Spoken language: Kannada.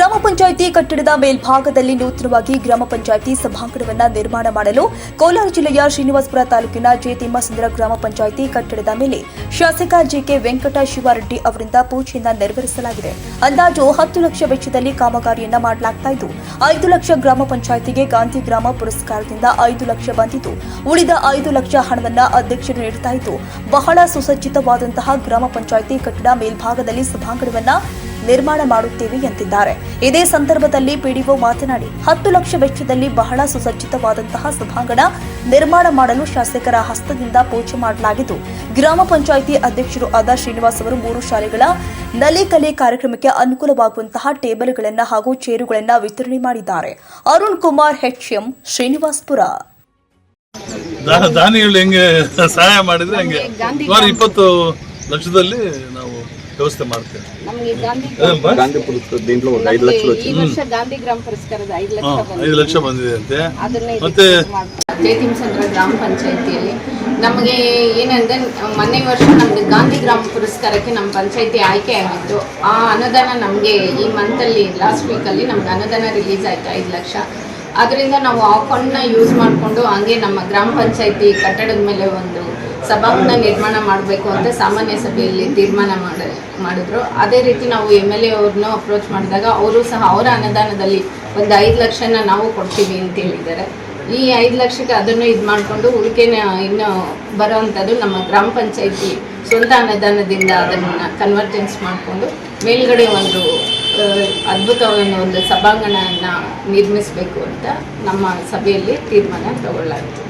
ಗ್ರಾಮ ಪಂಚಾಯಿತಿ ಕಟ್ಟಡದ ಮೇಲ್ಭಾಗದಲ್ಲಿ ನೂತನವಾಗಿ ಗ್ರಾಮ ಪಂಚಾಯಿತಿ ಸಭಾಂಗಣವನ್ನು ನಿರ್ಮಾಣ ಮಾಡಲು ಕೋಲಾರ ಜಿಲ್ಲೆಯ ಶ್ರೀನಿವಾಸಪುರ ತಾಲೂಕಿನ ಜೆ ತಿಮ್ಮಸುಂದರ ಗ್ರಾಮ ಪಂಚಾಯಿತಿ ಕಟ್ಟಡದ ಮೇಲೆ ಶಾಸಕ ಜಿಕೆ ವೆಂಕಟ ಶಿವಾರೆಡ್ಡಿ ಅವರಿಂದ ಪೂಜೆಯನ್ನ ನೆರವೇರಿಸಲಾಗಿದೆ. ಅಂದಾಜು ಹತ್ತು ಲಕ್ಷ ವೆಚ್ಚದಲ್ಲಿ ಕಾಮಗಾರಿಯನ್ನ ಇದ್ದು, ಐದು ಲಕ್ಷ ಗ್ರಾಮ ಪಂಚಾಯಿತಿಗೆ ಗಾಂಧಿ ಗ್ರಾಮ ಪುರಸ್ಕಾರದಿಂದ ಐದು ಲಕ್ಷ ಬಂದಿದ್ದು, ಉಳಿದ ಐದು ಲಕ್ಷ ಹಣವನ್ನ ಅಧ್ಯಕ್ಷರು ನೀಡುತ್ತಾ ಇದ್ದು, ಬಹಳ ಸುಸಜ್ಜಿತವಾದಂತಹ ಗ್ರಾಮ ಪಂಚಾಯಿತಿ ಕಟ್ಟಡ ಮೇಲ್ಭಾಗದಲ್ಲಿ ಸಭಾಂಗಣವನ್ನ ನಿರ್ಮಾಣ ಮಾಡುತ್ತೇವೆ ಎಂದಿದ್ದಾರೆ. ಇದೇ ಸಂದರ್ಭದಲ್ಲಿ ಪಿಡಿಒ ಮಾತನಾಡಿ ಹತ್ತು ಲಕ್ಷ ವೆಚ್ಚದಲ್ಲಿ ಬಹಳ ಸುಸಜ್ಜಿತವಾದಂತಹ ಸಭಾಂಗಣ ನಿರ್ಮಾಣ ಮಾಡಲು ಶಾಸಕರ ಹಸ್ತದಿಂದ ಪೂಜೆ ಮಾಡಲಾಗಿದ್ದು ಗ್ರಾಮ ಪಂಚಾಯಿತಿ ಅಧ್ಯಕ್ಷರು ಆದ ಶ್ರೀನಿವಾಸ್ ಅವರು ಮೂರು ಶಾಲೆಗಳ ನಲಿ ಕಲೆ ಕಾರ್ಯಕ್ರಮಕ್ಕೆ ಅನುಕೂಲವಾಗುವಂತಹ ಟೇಬಲ್ಗಳನ್ನು ಹಾಗೂ ಚೇರುಗಳನ್ನು ವಿತರಣೆ ಮಾಡಿದ್ದಾರೆ. ಅರುಣ್ ಕುಮಾರ್ ಎಚ್ಎಂ ಶ್ರೀನಿವಾಸ್ಪುರ. ದಾನಿಗಳು ಹೆಂಗೆ ಸಹಾಯ ಮಾಡಿದ್ರೆ ಹಂಗೆ? ಸುಮಾರು ಇಪ್ಪತ್ತು ಲಕ್ಷದಲ್ಲಿ ನಾವು ವ್ಯವಸ್ಥೆ ಮಾಡ್ತೇವೆ ನಮಗೆ ಗಾಂಧಿ ಏನಮ್ಮ? ಗಾಂಧಿ ಪುರಸ್ಕೃತ దీంట్లో ఒక ఐదు లక్షలు ಈ ವರ್ಷ ಗಾಂಧಿ ಗ್ರಾಮ ಪುರಸ್ಕಾರದ ಐದು ಹಾ, ಲಕ್ಷ ಬಂದಿದೆ ಐದು ಲಕ್ಷ ಬಂದಿದೆ ಅಂತೆ ಅದನ್ನೇ ಮತ್ತೆ ಜಯತಿಂಸಂದ್ರ ಗ್ರಾಮ ಪಂಚಾಯಿತಿಯಲ್ಲಿ ನಮಗೆ ಏನಂದ್ರೆ ಮೊನ್ನೆ ವರ್ಷ ನಮ್ದು ಗಾಂಧಿ ಗ್ರಾಮ ಪುರಸ್ಕಾರಕ್ಕೆ ನಮ್ಮ ಪಂಚಾಯಿತಿ ಆಯ್ಕೆ ಆಗಿತ್ತು ಆ ಅನುದಾನ ನಮಗೆ ಈ ಮಂತಲ್ಲಿ ಲಾಸ್ಟ್ ವೀಕಲ್ಲಿ ನಮ್ಗೆ ಅನುದಾನ ರಿಲೀಸ್ ಆಯ್ತು ಐದು ಲಕ್ಷ ಅದರಿಂದ ನಾವು ಆ ಫಂಡ್ನ ಯೂಸ್ ಮಾಡಿಕೊಂಡು ಹಂಗೆ ನಮ್ಮ ಗ್ರಾಮ ಪಂಚಾಯಿತಿ ಕಟ್ಟಡದ ಮೇಲೆ ಒಂದು ಸಭಾಂಗಣ ನಿರ್ಮಾಣ ಮಾಡಬೇಕು ಅಂತ ಸಾಮಾನ್ಯ ಸಭೆಯಲ್ಲಿ ತೀರ್ಮಾನ ಮಾಡ, ಮಾಡಿದ್ರು. ಅದೇ ರೀತಿ ನಾವು ಎಂ ಎಲ್ ಎ ಅವ್ರನ್ನೂ ಅಪ್ರೋಚ್ ಮಾಡಿದಾಗ ಅವರು ಸಹ ಅವರ ಅನುದಾನದಲ್ಲಿ ಒಂದು ಐದು ಲಕ್ಷನ ನಾವು ಕೊಡ್ತೀವಿ ಅಂತ ಹೇಳಿದ್ದಾರೆ. ಈ ಐದು ಲಕ್ಷಕ್ಕೆ ಅದನ್ನು ಇದು ಮಾಡಿಕೊಂಡು ಉಳಿಕೆನ ಇನ್ನು ಬರೋವಂಥದ್ದು ನಮ್ಮ ಗ್ರಾಮ ಪಂಚಾಯಿತಿ ಸ್ವಂತ ಅನುದಾನದಿಂದ ಅದನ್ನು ಕನ್ವರ್ಜೆನ್ಸ್ ಮಾಡಿಕೊಂಡು ಮೇಲ್ಗಡೆ ಒಂದು ಅದ್ಭುತವನ್ನು ಒಂದು ಸಭಾಂಗಣನ ನಿರ್ಮಿಸಬೇಕು ಅಂತ ನಮ್ಮ ಸಭೆಯಲ್ಲಿ ತೀರ್ಮಾನ ತಗೊಳ್ಳಾಯಿತು